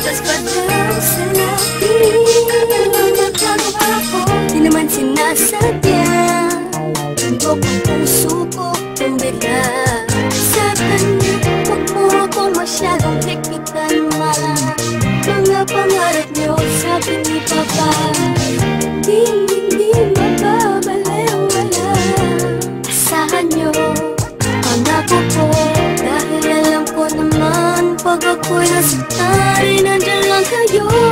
gatas pa daw sa labi Nagtago ako, di naman sinasadya Tundok naman Pag ako'y nasaktan, nandyan lang kayo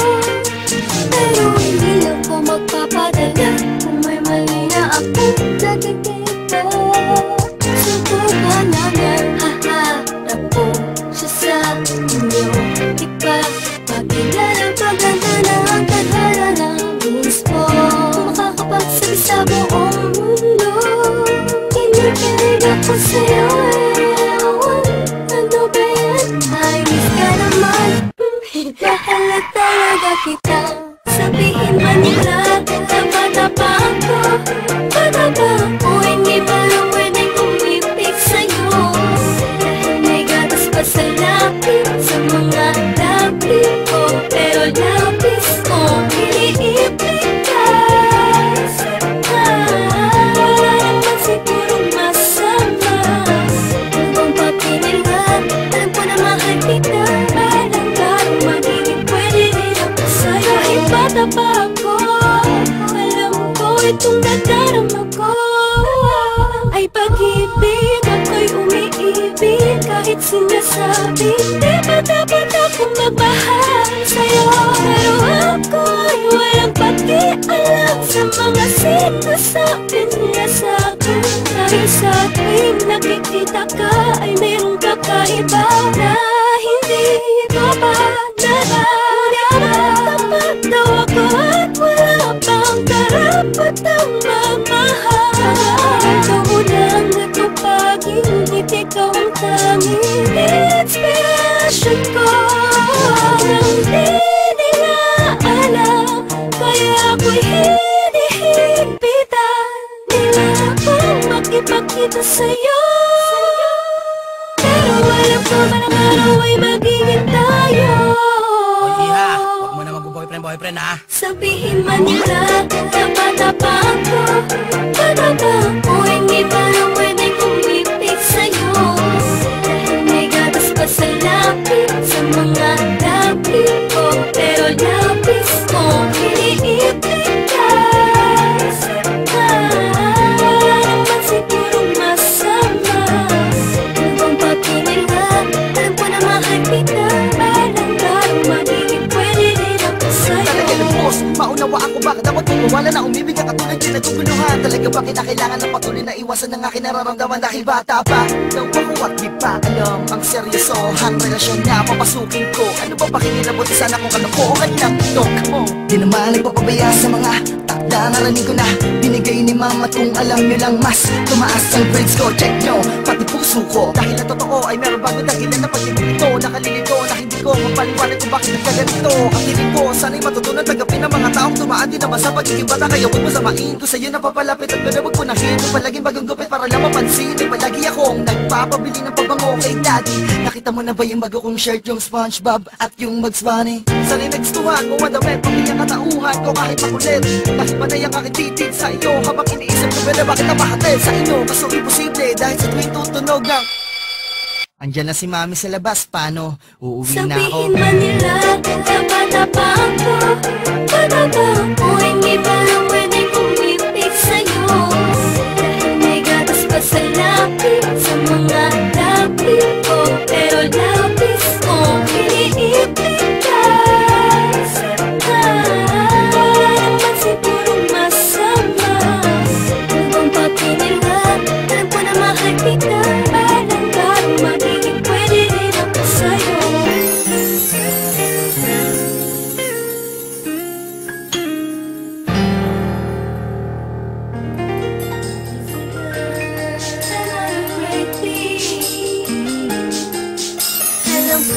sinasabi Di ba dapat akong magmahal sa'yo. Pero ako'y walang pakialam Sa mga sinasabi niya sa'kin. Dahil sa nakikita ka Ay mayroong kakaiba boyfriend ha. Sabihin man nila Tapa-tapa ako? Tapa ako Hindi pa lang pwedeng umipig sa'yo. Dahil may gatas pa sa lapit Sa mga lapit ko. Pero lapis ko Iniipig na iwasan ng aking nararamdaman dahil bata pa. Daw ako at di pa alam ang seryosohang relasyon na papasukin ko. Ano ba pakinilabot sana kung kalokohan ng tok mo Di naman nagpapabaya sa mga takda narinig ko na Binigay ni mama kung alam nyo lang mas Tumaas ang grades ko, check nyo, pati puso ko. Dahil na totoo ay meron bago dahilan na pag-ibig ito Nakalilito na hindi ko mapaliwanag kung bakit nagkaganito. Ang hiling ko, sana'y matutunan tagapin ng mga taong tumaan din naman sa pagiging bata Kaya huwag mo samain. Ko sa'yo na papalapit at gano'n magpunahin Kung palaging bagong gupit para lang mapansin. Ay palagi akong nagpapabili ng pabango kay daddy. Nakita mo na ba yung bago kong shirt, yung Spongebob at yung Bugs Bunny? Sana'y nagstuhan ko ang damit, pamilya katauhan ko kahit makulit. Dahil panay ang aking titig sa iyo. Habang iniisip ko pala bakit napahatid sa inyo? Kaso imposible dahil sa tuwing tutunog ng Andiyan na si mami sa labas, paano? Uuwi na ako. Sabihin man nila Tapa-tapa ako Tapa ako? Hindi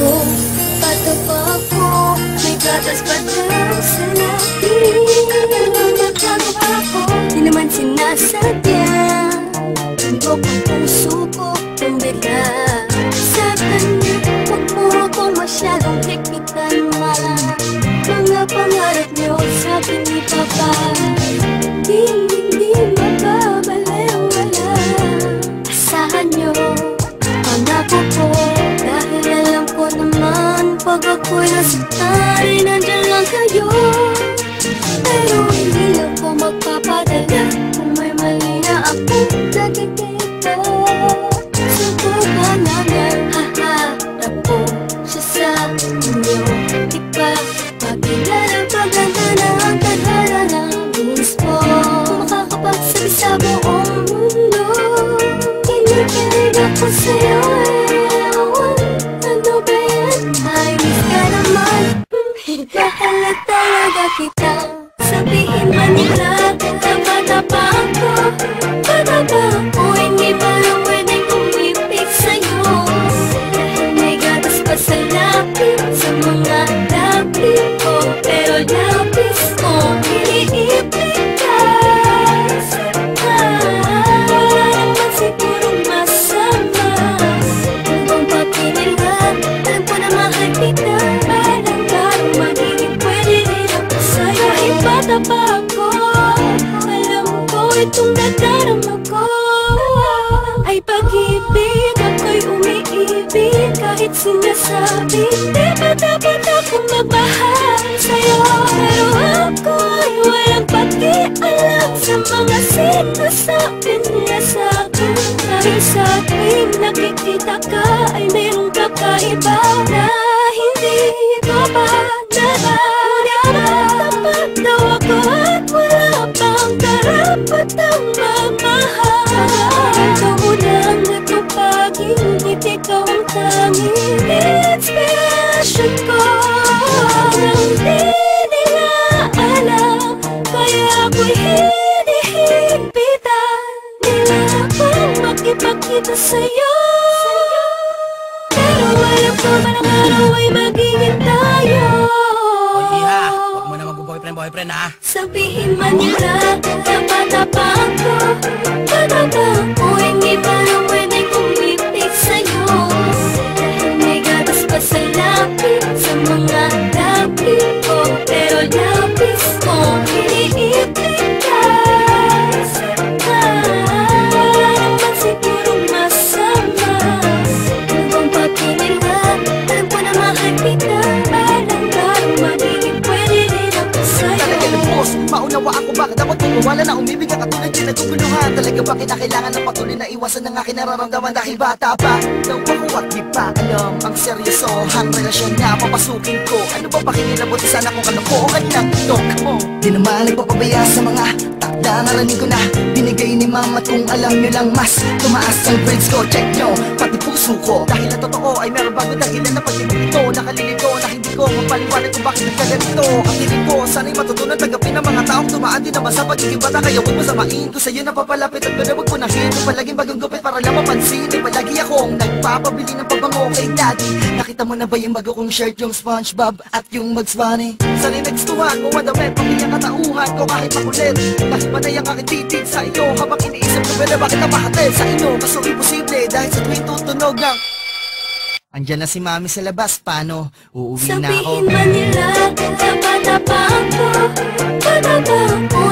ko, bata pa ako May gatas pa daw sa labi. Nagtago ako Di naman sinasadya Nasakay, nandyan lang kayo Pero hindi ako magpapadala Kung may mali na ako nagkikita Subukan na ko siya sa inyo Di pa pagkilala Paganda na ang tadhana ng bulis mo Kung makakapagsabi sa buong mundo Kinikilig ako sa'yo Di ba dapat akong magmahal sa'yo. Pero ako'y walang pakialam Sa mga sinasabi nila sa'kin Dahil sa tuwing nakikita ka Ay mayroong kakaiba Na makipagkita sa'yo. Pero alam ko man ang araw ay magiging tayo. Oy, iha, huwag mo na mag-boyfriend-boyfriend ha. Sabihin man nila na bata pa ako Bata pa ako Hindi pa lang pwedeng umipig sa'yo. Dahil may gatas pa sa lapit Sa mga lapit ko. Pero lapis ko Iniipig naguguluhan Talaga ba kinakailangan ng patuloy na iwasan ng aking nararamdaman? Dahil bata pa Daw ako at di pa alam ang seryosohang relasyon na papasukin ko Ano ba pakinilabot sana kung kalokohan ng tok mo Di naman nagpapabaya sa mga takda naraning ko na Binigay ni mama kung alam nyo lang mas Tumaas ang grades ko, check nyo, pati puso ko. Dahil na totoo ay meron bago dahilan na pati ito Nakalilito na hindi ko. Mapaliwanag kung bakit nagkaganito Ang tinig ko, sana'y matutunan tanggapin ng mga taong tumaan din naman sa pagiging bata Kaya huwag mo samain. Ko sa'yo na papalapit at gano'n magpunahin Kung palaging bagong gupit para lang mapansin. Ay palagi akong nagpapabili ng pabango kay daddy. Nakita mo na ba yung bago kong shirt yung Spongebob at yung Bugs Bunny? Sana'y nagstuhan mo ang damit, pamilya katauhan ko kahit makulit. Dahil panay ang aking titig sa iyo habang iniisip ko pala bakit napahatid sa inyo? Kaso imposible dahil sa tuwing tutunog ng Andyan na si mami sa labas, paano? Uuwi na ako. Sabihin man nila pa ako? Bata pa ako